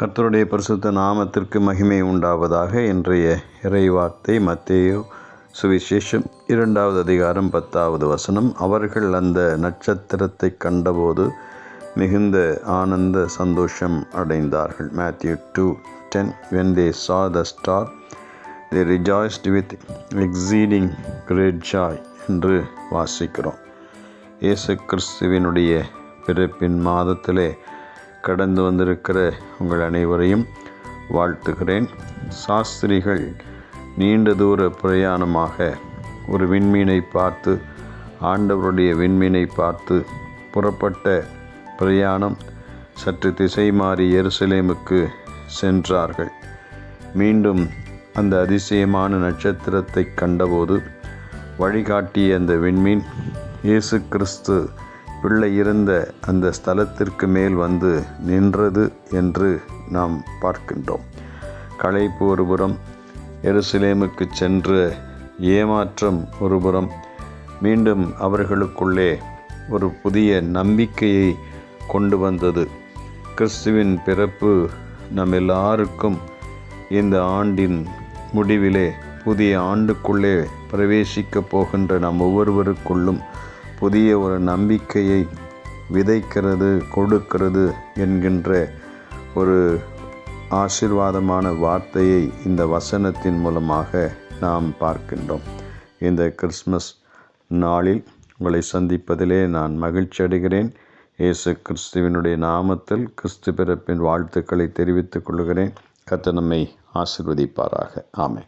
கர்த்தருடைய பரிசுத்த நாமத்திற்கு மகிமை உண்டாவதாக இன்றைய இறைவார்த்தை மத்தியோ சுவிசேஷம் இரண்டாவது அதிகாரம் பத்தாவது வசனம். அவர்கள் அந்த நட்சத்திரத்தை கண்டபோது மிகுந்த ஆனந்த சந்தோஷம் அடைந்தார்கள். Matthew two ten when they saw the star they rejoiced with exceeding great joy என்று வாசிக்கிறோம். இயேசு கிறிஸ்துவினுடைய பிறப்பின் மாதத்திலே கடந்து வந்திருக்கிற உங்கள் அனைவரையும் வாழ்த்துகிறேன். சாஸ்திரிகள் நீண்ட தூர பிரயாணமாக ஒரு விண்மீனை பார்த்து ஆண்டவருடைய விண்மீனை பார்த்து புறப்பட்ட பிரயாணம் சற்று திசை மாறி எருசலேமுக்கு சென்றார்கள். மீண்டும் அந்த அதிசயமான நட்சத்திரத்தை கண்டபோது வழிகாட்டிய அந்த விண்மீன் இயேசு கிறிஸ்து பிள்ளை இருந்த அந்த ஸ்தலத்திற்கு மேல் வந்து நின்றது என்று நாம் பார்க்கின்றோம். களைப்பு ஒருபுறம் எருசலேமுக்கு சென்ற ஏமாற்றம் ஒருபுறம் மீண்டும் அவர்களுக்குள்ளே ஒரு புதிய நம்பிக்கையை கொண்டு வந்தது. கிறிஸ்துவின் பிறப்பு நம் எல்லாருக்கும் இந்த ஆண்டின் முடிவிலே புதிய ஆண்டுக்குள்ளே பிரவேசிக்கப் போகின்ற நம் ஒவ்வொருவருக்குள்ளும் புதிய ஒரு நம்பிக்கையை விதைக்கிறது கொடுக்கிறது என்கின்ற ஒரு ஆசிர்வாதமான வார்த்தையை இந்த வசனத்தின் மூலமாக நாம் பார்க்கின்றோம். இந்த கிறிஸ்மஸ் நாளில் உங்களை சந்திப்பதிலே நான் மகிழ்ச்சி அடைகிறேன். இயேசு கிறிஸ்துவினுடைய நாமத்தில் கிறிஸ்து பிறப்பின் வாழ்த்துக்களை தெரிவித்துக் கொள்கிறேன். கத்த நம்மை ஆசிர்வதிப்பாராக. ஆமை